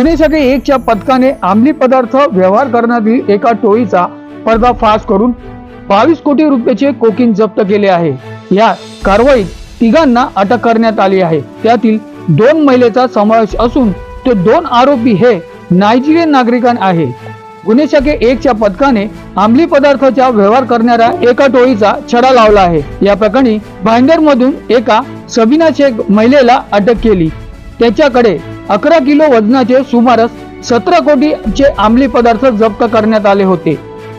गुन्हे एकच्या पथकाने अंमली पदार्थ व्यवहार करणारी एका टोळीचा पर्दाफाश करून बावीस कोटी रुपयाचे कोकिन जप्त केले आहे. या कारवाईत तिघांना अटक करण्यात आली आहे. त्यातील दोन महिलेचा समावेश असून ते दोन आरोपी हे नायजेरियन नागरिकां आहे. गुन्हे शाखे एकच्या पथकाने अंमली पदार्थाचा व्यवहार करणाऱ्या एका टोळीचा छडा लावला आहे. या प्रकरणी भाईंदर मधून एका सबीना शेख महिलेला अटक केली. त्याच्याकडे अकरा किलो वजनाचे सुमारास सतरा कोटीचे अंमली पदार्थ जप्त करण्यात आले होते.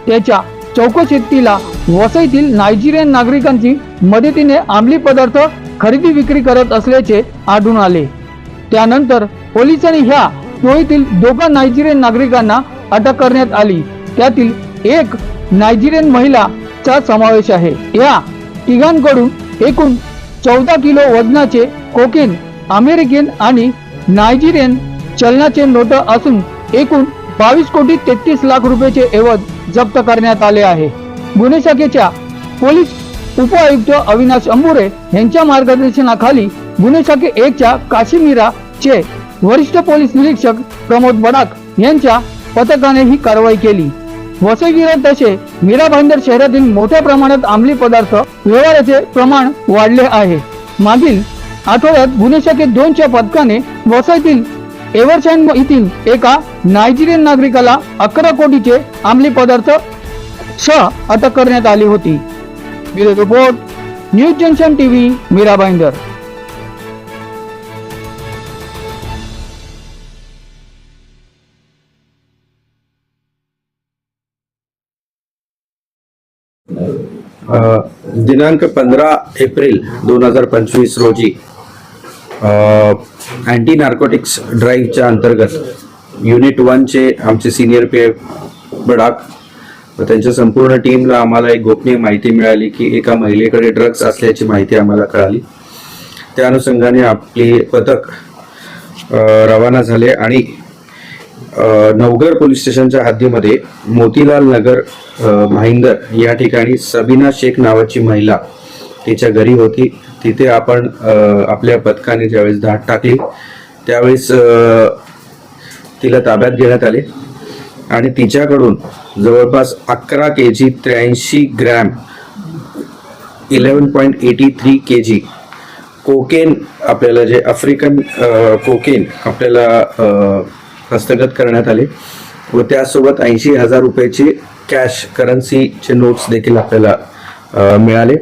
त्याच्या चौकशीत तिला वसईतील नायजेरियन नागरिकांची मदतीने अंमली पदार्थ खरेदी विक्री करत असल्याचे आढळून आले. त्यानंतर पोलिसांनी ह्या टोळीतील दोघा नायजेरियन नागरिकांना अटक करण्यात आली. त्यातील एक नायजेरियन महिलाचा समावेश आहे. या तिघांकडून एकूण चौदा किलो वजनाचे कोकेन अमेरिकन आणि नायजेरियन चलनाचे नोट असून एकूण बावीस कोटी तेहतीस लाख रुपयाचे ऐवज जप्त करण्यात आले आहे. गुन्हे शाखेच्या पोलीस उपआयुक्त अविनाश अंबुरे यांच्या मार्गदर्शनाखाली गुन्हे शाखे एकच्या काश्मीरा चे वरिष्ठ पोलीस निरीक्षक प्रमोद बडाक यांच्या पथकाने ही कारवाई केली. वसईगिरा तसे मीरा भाईंदर शहरातील मोठ्या प्रमाणात अंमली पदार्थ व्यवहाराचे प्रमाण वाढले आहे. मागील आठवड्यात गुन्हे शाखेत दोनच्या पथकाने वसईतील एव्हरशाईन येथील एका नायजेरियन नागरिकाला अकरा कोटीचे अंमली पदार्थ सह अटक करण्यात आली होती. Bureau report news junction TV Mira Bhayandar दिनांक पंधरा एप्रिल दोन हजार पंचवीस रोजी अँटी नार्कोटिक्स ड्राईव्हच्या अंतर्गत युनिट वनचे आमचे सिनियर पी बडाक व त्यांच्या संपूर्ण टीमला आम्हाला एक गोपनीय माहिती मिळाली की एका महिलेकडे ड्रग्ज असल्याची माहिती आम्हाला कळाली. त्या अनुषंगाने आपली पथक रवाना झाले आणि नवगर पोलीस स्टेशनच्या हद्दीमध्ये मोतीलाल नगर अ, भाईंदर या ठिकाणी सबीना शेख नावाची महिला तिच्या घरी होती. तिथे आपण आपल्या पथकाने ज्यावेळेस धाड टाकली त्यावेळेस तिला ताब्यात घेण्यात आले. आणि तिच्याकडून जवळपास अकरा के जी त्र्याऐंशी gram eleven point eighty three K G cocaine आपल्याला जे आफ्रिकन कोकेन आपल्याला हस्तगत करण्यात आले व त्यासोबत ऐंशी हजार रुपयाची कॅश करन्सीचे नोट्स देखील आपल्याला मिळाले.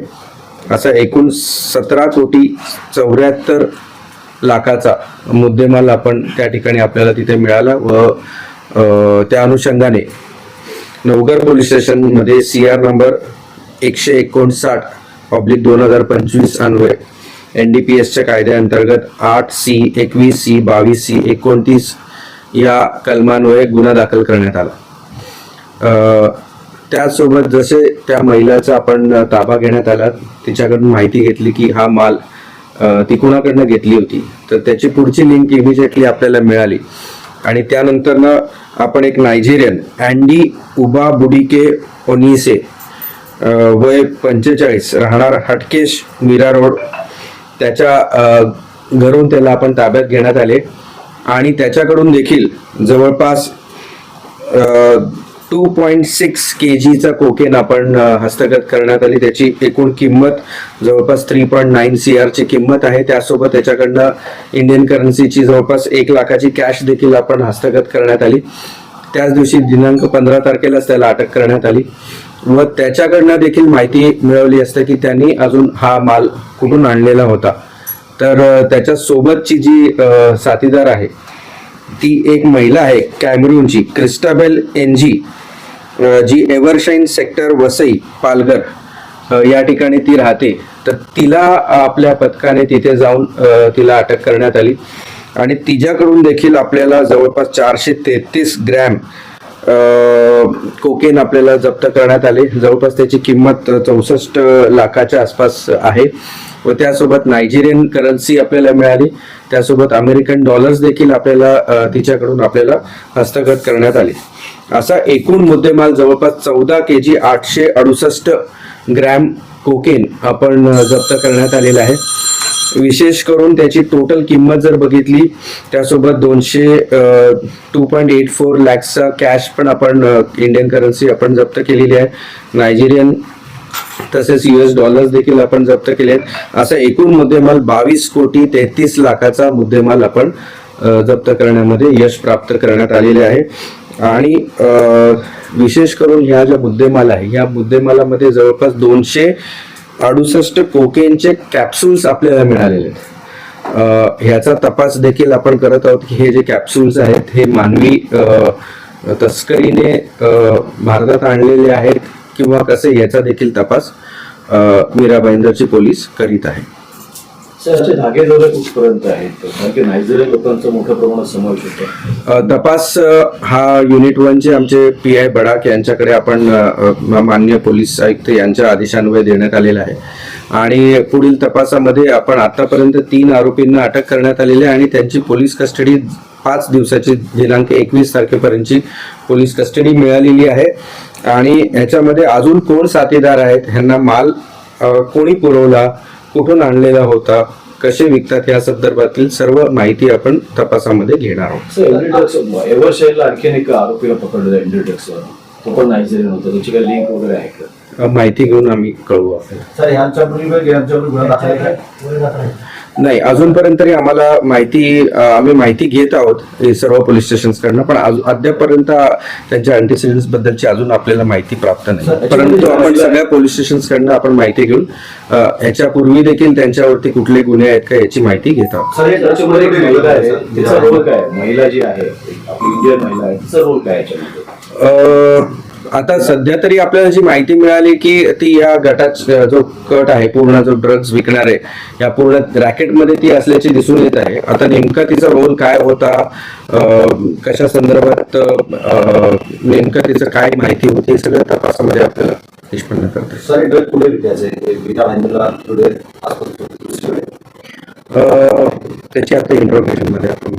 असा एकूण सतरा कोटी चौऱ्याहत्तर लाखाचा मुद्देमाल आपण त्या ठिकाणी आपल्याला तिथे मिळाला व त्या अनुषंगाने नवगर पोलीस स्टेशनमध्ये सी आर नंबर एकशे एकोणसाठ पब्लिक दोन हजार पंचवीस अन्वय एन डी पी एसच्या कायद्याअंतर्गत आठ सी एकवीस सी बावीस सी एकोणतीस या कलमान्वये गुन्हा दाखल करण्यात आला. त्याचसोबत जसे त्या महिलाचा आपण ताबा घेण्यात आला तिच्याकडून माहिती घेतली की हा माल ती कुणाकडनं घेतली होती. तर त्याची पुढची लिंक इमिजिएटली आपल्याला मिळाली. आणि त्यानंतर ना आपण एक नायजेरियन अँडी उबा बुडिके ओनिसे वय पंचेचाळीस राहणार हटकेश मीरा रोड. त्याच्या घरून त्याला आपण ताब्यात घेण्यात आले. आणि त्याच्याकडून देखील जवळपास टू पॉईंट सिक्स के जीचा कोकेन आपण हस्तगत करण्यात आली. त्याची एकूण किंमत जवळपास थ्री पॉईंट नाईन सी आरची किंमत आहे. त्यासोबत त्याच्याकडनं इंडियन करन्सीची जवळपास एक लाखाची कॅश देखील आपण हस्तगत करण्यात आली. त्याच दिवशी दिनांक पंधरा तारखेलाच त्याला अटक करण्यात आली. व त्याच्याकडनं देखील माहिती मिळवली असते की त्यांनी अजून हा माल कुठून आणलेला होता. तर त्याच्यासोबतची त्याच्या सोबतची जी साथीदार आहे ती एक महिला आहे कॅमरूनची क्रिस्टाबेल एनजी जी एव्हरशाईन सेक्टर वसई पालघर. या ठिकाणी ती राहते. तर तिला आपल्या पथकाने तिथे जाऊन तिला अटक करण्यात आली. आणि तिच्याकडून देखील आपल्याला जवळपास चारशे तेहतीस ग्रॅम कोकेन आपल्याला जप्त करण्यात आले. जवळपास त्याची किंमत चौसष्ट लाखाच्या आसपास आहे. व त्यासोबत नायजेरियन करन्सी आपल्याला मिळाली. त्यासोबत अमेरिकन डॉलर्स देखील आपल्याला तिच्याकडून आपल्याला हस्तगत करण्यात आले. असा एकूण मुद्देमाल जवळपास चौदा के जी आठशे अडुसष्ट ग्रॅम कोकेन आपण जप्त करण्यात आलेला आहे. विशेष करून त्याची टोटल किंमत जर बघितली त्यासोबत दोनशे टू पॉईंट एट फोर लॅक्सचा कॅश पण आपण इंडियन करन्सी आपण जप्त केलेली आहे. नायजेरियन तसेच युएस डॉलर्स देखील आपण जप्त केले आहेत. असा एकूण मुद्देमाल बावीस कोटी तेहतीस लाखाचा मुद्देमाल आपण जप्त करण्यामध्ये यश प्राप्त करण्यात आलेले आहे. आणि विशेष करून ह्या ज्या मुद्देमाल आहे ह्या मुद्देमालामध्ये जवळपास दोनशे अडुसष्ट कोकेनचे कॅप्सूल्स आपल्याला मिळालेले आहेत. ह्याचा तपास देखील आपण करत आहोत की हे जे कॅप्सूल्स आहेत हे मानवी तस्करीने भारतात आणलेले आहेत किंवा कसे याचा देखील तपास मीरा पोलीस करीत आहे सर धागे कुठपर्यंत आहेत कारण की नायजेरियन लोकांचा मोठ्या प्रमाणात समावेश होतो. तपास हा युनिट वनचे आमचे पी आय बडाक यांच्याकडे आपण मान्य पोलीस आयुक्त यांच्या आदेशान्वये देण्यात आलेला आहे. आणि पुढील तपासामध्ये आपण आतापर्यंत तीन आरोपींना अटक करण्यात आलेली आहे आणि त्यांची पोलीस कस्टडी पाच दिवसाची दिनांक एकवीस तारखेपर्यंतची पोलीस कस्टडी मिळालेली आहे. आणि ह्याच्यामध्ये अजून कोण साथीदार आहेत? ह्यांना माल कोणी पुरवला? कुठून आणलेला होता कसे विकतात या संदर्भातील सर्व माहिती आपण तपासामध्ये घेणार आहोत. सर इंडिड्रग्स एव्हर शहरला आणखीन एक आरोपीला पकडलेला इंडिड्रग्सवर तो पण नायजेरियन होता त्याची काही लिंक वगैरे आहे का? माहिती घेऊन आम्ही कळवू आपल्याला. सर यांच्यापूर्वी यांच्यापूर्वी गुन्हा दाखल आहे का? नाही अजूनपर्यंत तरी आम्हाला माहिती आम्ही माहिती घेत आहोत हे सर्व पोलीस स्टेशन्स कडनं पण अद्यापर्यंत त्यांच्या अँटीसिडेंट्स बद्दलची अजून आपल्याला माहिती प्राप्त नाही. परंतु आपण सगळ्या पोलीस स्टेशन्स कडनं आपण माहिती घेऊन अ, ह्याच्यापूर्वी देखील त्यांच्यावरती कुठले गुन्हे आहेत का याची माहिती घेत आहोत. महिला जी आहे इंडियन महिला आहे तिचा रोल काय आता सध्या तरी आपल्याला जी माहिती मिळाली की ती या गटात जो कट आहे पूर्ण जो ड्रग्ज विकणार आहे या पूर्ण रॅकेटमध्ये ती असल्याची दिसून येत आहे. आता नेमका तिचा रोल काय होता? कशा संदर्भात नेमकं तिचं काय माहिती होती? हे सगळं तपासामध्ये आपल्याला निष्पन्न करता. सर ड्रग कुठे विकायचे त्याची? आता इंट्रोगेशनमध्ये आपण